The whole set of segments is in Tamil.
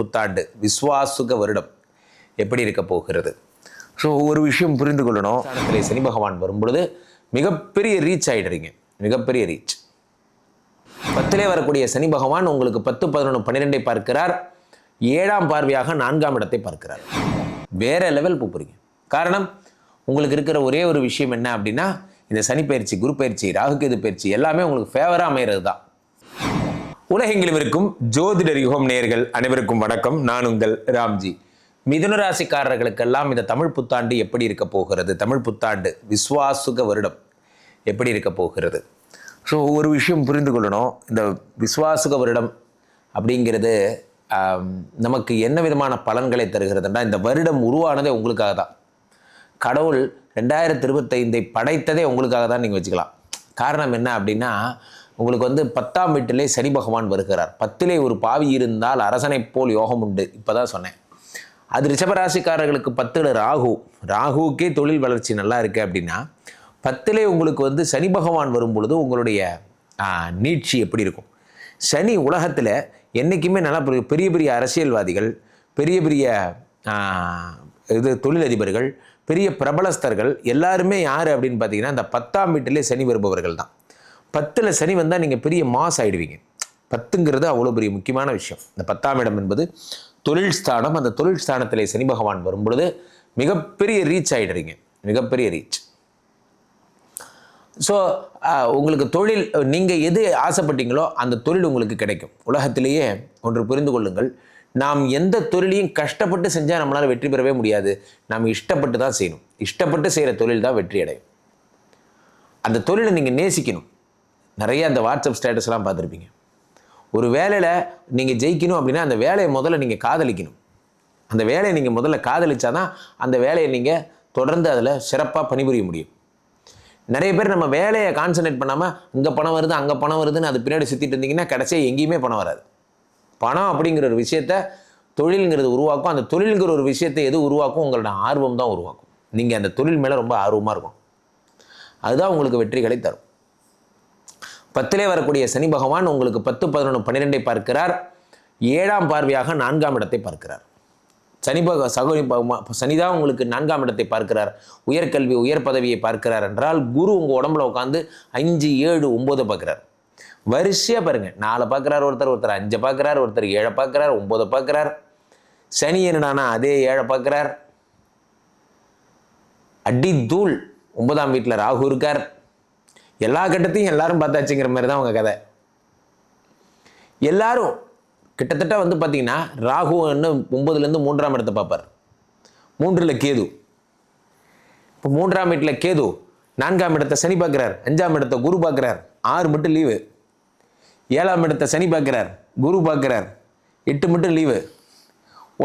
புத்தாண்டு விஸ்வாசுக வருடம் எப்படி இருக்க போகிறது? ஸோ ஒரு விஷயம் புரிந்து கொள்ளணும். சனி பகவான் வரும்பொழுது மிகப்பெரிய ரீச் ஆகிடுறீங்க மிகப்பெரிய ரீச் பத்திலே வரக்கூடிய சனி பகவான் உங்களுக்கு பத்து பதினொன்று பன்னிரெண்டை பார்க்கிறார். ஏழாம் பார்வையாக நான்காம் இடத்தை பார்க்கிறார். வேற லெவல் போகிறீங்க காரணம் உங்களுக்கு இருக்கிற ஒரே ஒரு விஷயம் என்ன அப்படின்னா இந்த சனி பயிற்சி குரு பயிற்சி ராகுகேது பயிற்சி எல்லாமே உங்களுக்கு ஃபேவராக அமைகிறது தான் உலகெங்கிலும் இருக்கும் ஜோதிடர் யுகம் நேர்கள் அனைவருக்கும் வணக்கம். நான் உங்கள் ராம்ஜி. மிதுன ராசிக்காரர்களுக்கெல்லாம் இந்த தமிழ் புத்தாண்டு எப்படி இருக்க போகிறது? தமிழ் புத்தாண்டு விஸ்வாசுக வருடம் எப்படி இருக்க போகிறது? ஸோ ஒரு விஷயம் புரிந்து கொள்ளணும். இந்த விஸ்வாசுக வருடம் அப்படிங்கிறது நமக்கு என்ன விதமான பலன்களை தருகிறதுனா இந்த வருடம் உருவானதே உங்களுக்காக தான். கடவுள் ரெண்டாயிரத்தி இருபத்தைந்தை படைத்ததே உங்களுக்காக தான் நீங்கள் வச்சுக்கலாம். காரணம் என்ன அப்படின்னா உங்களுக்கு வந்து பத்தாம் வீட்டிலே சனி பகவான் வருகிறார். பத்திலே ஒரு பாவி இருந்தால் அரசனைப் போல் யோகம் உண்டு. இப்போ தான் சொன்னேன். அது ரிஷபராசிக்காரர்களுக்கு பத்தில் ராகு. ராகுவுக்கே தொழில் வளர்ச்சி நல்லா இருக்குது அப்படின்னா பத்திலே உங்களுக்கு வந்து சனி பகவான் வரும் பொழுது உங்களுடைய நீட்சி எப்படி இருக்கும்? சனி உலகத்தில் என்றைக்குமே நல்லா பெரிய பெரிய அரசியல்வாதிகள் பெரிய பெரிய இது தொழிலதிபர்கள் பெரிய பிரபலஸ்தர்கள் எல்லாருமே யார் அப்படின்னு பார்த்தீங்கன்னா இந்த பத்தாம் வீட்டிலே சனி வருபவர்கள் தான். பத்தில் சனி வந்தால் நீங்கள் பெரிய மாஸ் ஆகிடுவீங்க பத்துங்கிறது அவ்வளோ பெரிய முக்கியமான விஷயம். இந்த பத்தாம் இடம் என்பது தொழில் ஸ்தானம். அந்த தொழில் ஸ்தானத்திலே சனி பகவான் வரும் பொழுது மிகப்பெரிய ரீச் ஆகிடுறீங்க மிகப்பெரிய ரீச் ஸோ உங்களுக்கு தொழில் நீங்கள் எது ஆசைப்பட்டீங்களோ அந்த தொழில் உங்களுக்கு கிடைக்கும். உலகத்திலேயே ஒன்று புரிந்து கொள்ளுங்கள். நாம் எந்த தொழிலையும் கஷ்டப்பட்டு செஞ்சால் நம்மளால் வெற்றி பெறவே முடியாது. நாம் இஷ்டப்பட்டு தான் செய்யணும். இஷ்டப்பட்டு செய்கிற தொழில் தான் வெற்றி அடையும் அந்த தொழிலை நீங்கள் நேசிக்கணும். நிறைய அந்த வாட்ஸ்அப் ஸ்டேட்டஸ்லாம் பார்த்துருப்பீங்க. ஒரு வேலையில் நீங்கள் ஜெயிக்கணும் அப்படின்னா அந்த வேலையை முதல்ல நீங்கள் காதலிக்கணும். அந்த வேலையை நீங்கள் முதல்ல காதலிச்சா தான் அந்த வேலையை நீங்கள் தொடர்ந்து அதில் சிறப்பாக பணிபுரிய முடியும். நிறைய பேர் நம்ம வேலையை கான்சன்ட்ரேட் பண்ணாமல் இங்கே பணம் வருது அங்கே பணம் வருதுன்னு அது பின்னாடி சுற்றிட்டு இருந்தீங்கன்னா கடைசியாக எங்கேயுமே பணம் வராது. பணம் அப்படிங்கிற ஒரு விஷயத்த தொழிலுங்கிறது உருவாக்கும். அந்த தொழிலுங்கிற ஒரு விஷயத்தை எது உருவாக்கும்? உங்களோட ஆர்வம் தான் உருவாக்கும். நீங்கள் அந்த தொழில் மேலே ரொம்ப ஆர்வமாக இருக்கும் அதுதான் உங்களுக்கு வெற்றிகளை தரும். பத்திலே வரக்கூடிய சனி பகவான் உங்களுக்கு பத்து பதினொன்று பன்னிரெண்டை பார்க்கிறார். ஏழாம் பார்வையாக நான்காம் இடத்தை பார்க்கிறார். சனி பக சகுனி பகவா- சனிதான் உங்களுக்கு நான்காம் இடத்தை பார்க்கிறார். உயர்கல்வி உயர் பதவியை பார்க்கிறார் என்றால் குரு உங்கள் உடம்புல உட்காந்து அஞ்சு ஏழு ஒம்போதை பார்க்குறார். வரிசையாக பாருங்க. நாலு பார்க்குறார் ஒருத்தர் ஒருத்தர் அஞ்சை பார்க்குறார் ஒருத்தர் ஏழை பார்க்குறார் ஒம்போதை பார்க்குறார். சனி என்னடானா அதே ஏழை பார்க்குறார். அடி தூள் ஒன்பதாம் வீட்டில் ராகு இருக்கார். எல்லா கட்டத்தையும் எல்லாரும் பார்த்தாச்சுங்கிற மாதிரி தான் உங்கள் கதை. எல்லாரும் கிட்டத்தட்ட வந்து பார்த்தீங்கன்னா ராகு இன்னும் ஒன்பதுலேருந்து மூன்றாம் இடத்தை பார்ப்பார். மூன்றில் கேது. இப்போ மூன்றாம் வீட்டில் கேது நான்காம் இடத்தை சனி பார்க்குறார் அஞ்சாம் இடத்தை குரு பார்க்குறார் ஆறு மட்டும் லீவு. ஏழாம் இடத்தை சனி பார்க்குறார் குரு பார்க்குறார் எட்டு மட்டும் லீவு.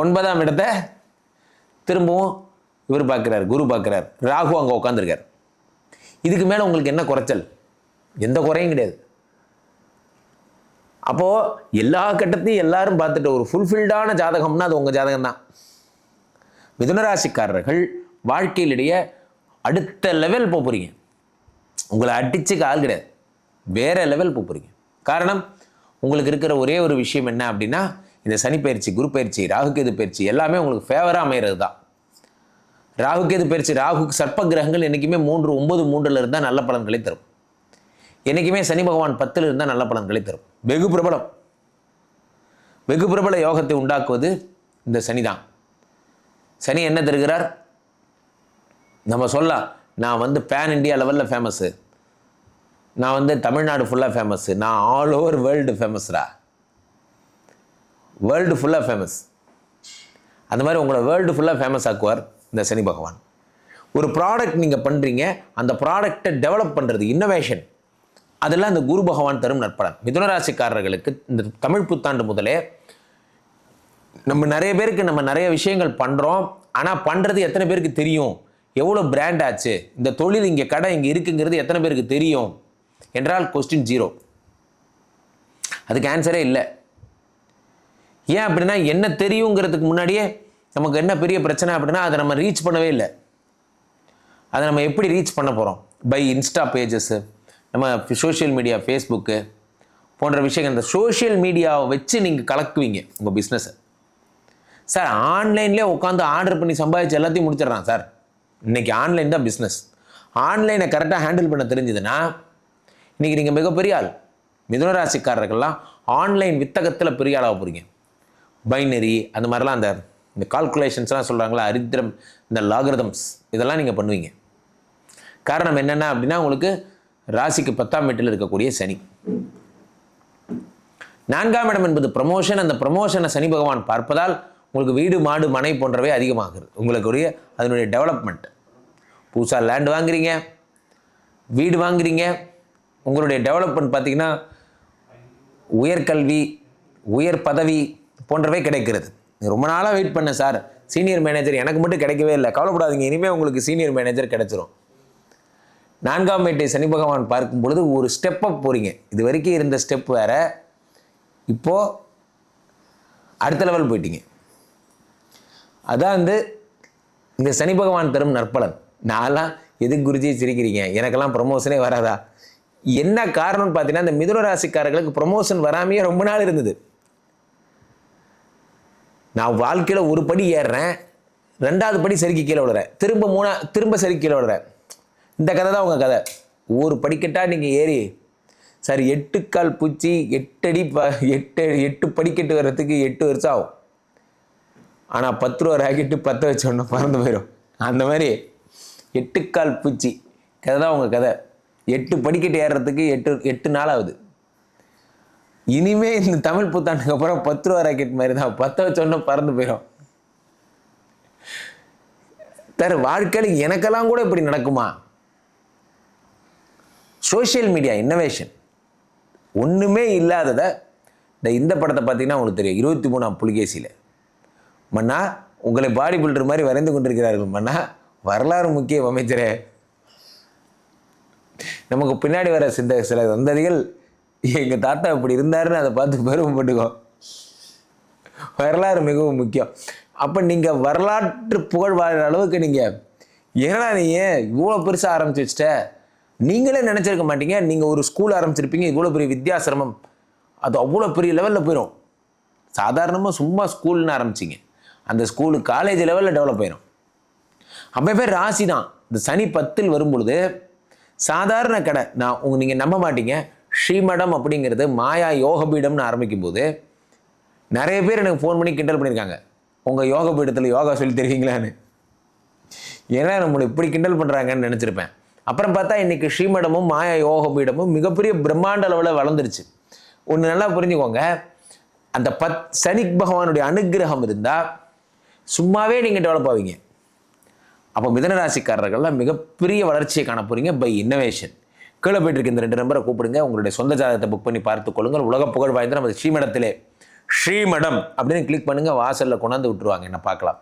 ஒன்பதாம் இடத்தை திரும்பவும் இவர் பார்க்குறார் குரு பார்க்குறார் ராகு அங்கே உட்காந்துருக்கார் இதுக்கு மேலே உங்களுக்கு என்ன குறைச்சல்? எந்த குறையும் கிடையாது. அப்போது எல்லா கட்டத்தையும் எல்லாரும் பார்த்துட்டு ஒரு ஃபுல்ஃபில்டான ஜாதகம்னா அது உங்கள் ஜாதகம் தான் மிதுனராசிக்காரர்கள் வாழ்க்கையிலேயே அடுத்த லெவல் போக போகிறீங்க உங்களை அடித்து ஆள் கிடையாது. வேற லெவல் போக போகிறீங்க காரணம் உங்களுக்கு இருக்கிற ஒரே ஒரு விஷயம் என்ன அப்படின்னா இந்த சனி பயிற்சி குரு பயிற்சி ராகுகேது பயிற்சி எல்லாமே உங்களுக்கு ஃபேவராக அமைகிறது தான் ராகுகேது பயிற்சி? ராகுக்கு சர்ப்ப கிரகங்கள் என்றைக்குமே மூன்று ஒன்பது மூன்றில் இருந்தால் நல்ல பலன்களை தரும். என்றைக்குமே சனி பகவான் பத்தில் இருந்தால் நல்ல பலன்களை தரும். வெகு பிரபலம். வெகு பிரபல யோகத்தை உண்டாக்குவது இந்த சனி தான். சனி என்ன தருகிறார்? நம்ம சொல்லலாம் நான் வந்து பேன் இந்தியா லெவலில் ஃபேமஸ்ஸு நான் வந்து தமிழ்நாடு ஃபுல்லாக ஃபேமஸ்ஸு நான் ஆல் ஓவர் வேர்ல்டு ஃபேமஸ்ரா வேர்ல்டு ஃபுல்லாக ஃபேமஸ் அந்த மாதிரி உங்களை வேர்ல்டு ஃபுல்லாக ஃபேமஸ் ஆக்குவார். இந்த சனி பகவான். ஒரு ப்ராடக்ட் நீங்கள் பண்ணுறீங்க அந்த ப்ராடக்டை டெவலப் பண்ணுறது இன்னோவேஷன் அதெல்லாம் இந்த குரு பகவான் தரும் நற்பலன். மிதுனராசிக்காரர்களுக்கு இந்த தமிழ் புத்தாண்டு முதலே நம்ம நிறைய பேருக்கு நம்ம நிறைய விஷயங்கள் பண்ணுறோம் ஆனால் பண்ணுறது எத்தனை பேருக்கு தெரியும்? எவ்வளோ பிராண்ட் ஆச்சு? இந்த தொழில் இங்கே கடை இங்கே இருக்குங்கிறது எத்தனை பேருக்கு தெரியும்? என்றால் கொஸ்டின் ஜீரோ அதுக்கு ஆன்சரே இல்லை. ஏன் அப்படின்னா என்ன தெரியுங்கிறதுக்கு முன்னாடியே நமக்கு என்ன பெரிய பிரச்சனை அப்படின்னா அதை நம்ம ரீச் பண்ணவே இல்லை. அதை நம்ம எப்படி ரீச் பண்ண போகிறோம் பை இன்ஸ்டா பேஜஸ்ஸு நம்ம சோஷியல் மீடியா ஃபேஸ்புக்கு போன்ற விஷயங்கள். இந்த சோஷியல் மீடியாவை வச்சு நீங்கள் கலக்குவீங்க உங்கள் பிஸ்னஸை சார் ஆன்லைன்லேயே உட்காந்து ஆர்டர் பண்ணி சம்பாதிச்சு எல்லாத்தையும் முடிச்சிடுறான் சார். இன்னைக்கு ஆன்லைன் தான் பிஸ்னஸ் ஆன்லைனை கரெக்டாக ஹேண்டில் பண்ண தெரிஞ்சுதுன்னா இன்றைக்கி நீங்கள் மிகப்பெரிய ஆள். மிதுனராசிக்காரர்கள்லாம் ஆன்லைன் வித்தகத்தில் பெரிய ஆளாக போகிறீங்க பைனரி அந்த மாதிரிலாம் அந்த இந்த கால்குலேஷன்ஸ்லாம் சொல்கிறாங்களா அரித்திரம் இந்த லாகிரதம்ஸ் இதெல்லாம் நீங்கள் பண்ணுவீங்க. காரணம் என்னென்ன அப்படின்னா உங்களுக்கு ராசிக்கு பத்தாம் வீட்டில் இருக்கக்கூடிய சனி. நான்காம் இடம் என்பது ப்ரமோஷன் அந்த ப்ரமோஷனை சனி பகவான் பார்ப்பதால் உங்களுக்கு வீடு மாடு மனை போன்றவை அதிகமாகுது உங்களுக்குரிய அதனுடைய டெவலப்மெண்ட் புதுசாக லேண்ட் வாங்குறீங்க வீடு வாங்குறீங்க உங்களுடைய டெவலப்மெண்ட் பார்த்தீங்கன்னா உயர்கல்வி உயர் பதவி போன்றவை கிடைக்கிறது. ரொம்ப நாளாக வெயிட் பண்ண சார் சீனியர் மேனேஜர் எனக்கு மட்டும் கிடைக்கவே இல்லை. கவலைப்படாதீங்க. இனிமேல் உங்களுக்கு சீனியர் மேனேஜர் கிடைச்சிரும். நான்காம் மேட்டை சனி பகவான் பார்க்கும் பொழுது ஒரு ஸ்டெப் அப் போகிறீங்க இது வரைக்கும் இருந்த ஸ்டெப் வேற. இப்போது அடுத்த லெவல் போயிட்டீங்க. அதான் வந்து இந்த சனி பகவான் தரும் நற்பலன். நான்லாம் எதுக்கு குருஜி சிரிக்கிறீங்க? எனக்கெல்லாம் ப்ரொமோஷனே வராதா? என்ன காரணம்னு பார்த்தீங்கன்னா இந்த மிதுன ராசிக்காரர்களுக்கு ப்ரொமோஷன் வராமையே ரொம்ப நாள் இருந்தது. நான் வாழ்க்கையில் ஒரு படி ஏறுறேன் ரெண்டாவது படி சரிக்கு கீழே விழுறேன். திரும்ப மூணா திரும்ப சரிக்கு கீழே விழுறேன். இந்த கதை தான் உங்கள் கதை. ஒரு படிக்கட்டாக நீங்கள் ஏறி சார் எட்டுக்கால் பூச்சி எட்டடி ப எட்டு எட்டு படிக்கட்டு வர்றதுக்கு எட்டு வருஷம் ஆகும். ஆனால் பத்து ரூபா ராக்கெட்டு பற்ற வச்ச உடனே பறந்து போயிடும் அந்த மாதிரி எட்டுக்கால் பூச்சி. கதை தான் உங்கள் கதை. எட்டு படிக்கட்டு ஏறுறதுக்கு எட்டு எட்டு நாள் ஆகுது. இனிமே இந்த தமிழ் புத்தாண்டுக்கு அப்புறம் பத்து ரூபா ராக்கெட் மாதிரி தான். பற்ற வச்ச பறந்து போயிடும் தர் வாழ்க்கையில் எனக்கெல்லாம் கூட இப்படி நடக்குமா? சோஷியல் மீடியா இன்னோவேஷன் ஒன்றுமே இல்லாததை இந்த இந்த படத்தை பார்த்தீங்கன்னா உங்களுக்கு தெரியும். இருபத்தி மூணாம் புலிகேசியில். மன்னா உங்களை பாடி பில்டர் மாதிரி வரைந்து கொண்டிருக்கிறார்கள் மன்னா. வரலாறு முக்கிய அமைச்சரே. நமக்கு பின்னாடி வர சிந்த சில சந்ததிகள் எங்கள் தாத்தா இப்படி இருந்தாருன்னு அதை பார்த்து பெருமைப்பட்டுக்கோ. வரலாறு மிகவும் முக்கியம். அப்போ நீங்கள் வரலாற்று புகழ் வாழ்கிற அளவுக்கு நீங்கள் ஏன்னா நீ ஏன் இவ்வளோ பெருசாக ஆரம்பிச்சு வச்சிட்ட? நீங்களே நினச்சிருக்க மாட்டீங்க. நீங்கள் ஒரு ஸ்கூல் ஆரம்பிச்சிருப்பீங்க. இவ்வளோ பெரிய வித்யாசிரமம் அது அவ்வளோ பெரிய லெவலில் போயிடும் சாதாரணமாக சும்மா ஸ்கூல்னு ஆரம்பிச்சிங்க. அந்த ஸ்கூலு காலேஜ் லெவலில் டெவலப் ஆயிரும். அப்போ பேர் ராசி தான் இந்த சனி பத்தில் வரும் பொழுது சாதாரண கடை. நான் உங்க நீங்கள் நம்ப மாட்டீங்க. ஸ்ரீமடம் அப்படிங்கிறது மாயா யோகபீடம்னு ஆரம்பிக்கும் போது நிறைய பேர் எனக்கு ஃபோன் பண்ணி கிண்டல் பண்ணியிருக்காங்க. உங்கள் யோக பீடத்தில் யோகா சொல்லி தெரியுங்களான்னு ஏன்னா நம்மளை இப்படி கிண்டல் பண்ணுறாங்கன்னு நினச்சிருப்பேன். அப்புறம் பார்த்தா இன்னைக்கு ஸ்ரீமடமும் மாயா யோக பீடமும் மிகப்பெரிய பிரம்மாண்ட அளவில் வளர்ந்துருச்சு. ஒன்று நல்லா புரிஞ்சுக்கோங்க. அந்த பத் சனிக் பகவானுடைய அனுக்கிரகம் இருந்தால் சும்மாவே நீங்கள் டெவலப் ஆவீங்க. அப்போ மிதனராசிக்காரர்கள்லாம் மிகப்பெரிய வளர்ச்சியை காண போகிறீங்க பை இன்னோவேஷன் கீழே போயிட்டு இருக்க இந்த ரெண்டு நம்பரை கூப்பிடுங்க. உங்களுடைய சொந்த ஜாதகத்தை புக் பண்ணி பார்த்து கொள்ளுங்கள். உலக புகழ் வாய்ந்த நமது ஸ்ரீமடத்திலே ஸ்ரீமடம் அப்படின்னு கிளிக் பண்ணுங்க. வாசலில் கொண்டாந்து விட்டுருவாங்க. என்ன பார்க்கலாம்.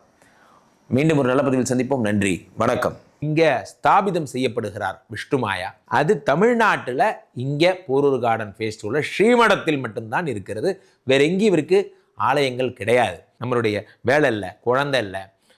மீண்டும் ஒரு நல்ல பதிவில் சந்திப்போம். நன்றி. வணக்கம். இங்கே ஸ்தாபிதம் செய்யப்படுகிறார் விஷ்ணுமாயா அது தமிழ்நாட்டில் இங்கே போரூர் கார்டன் ஃபேஸ்டிவலில் ஸ்ரீமடத்தில் மட்டும்தான் இருக்கிறது. வேற எங்கேயும் இவருக்கு ஆலயங்கள் கிடையாது. நம்மளுடைய வேலை இல்லை குழந்தை இல்லை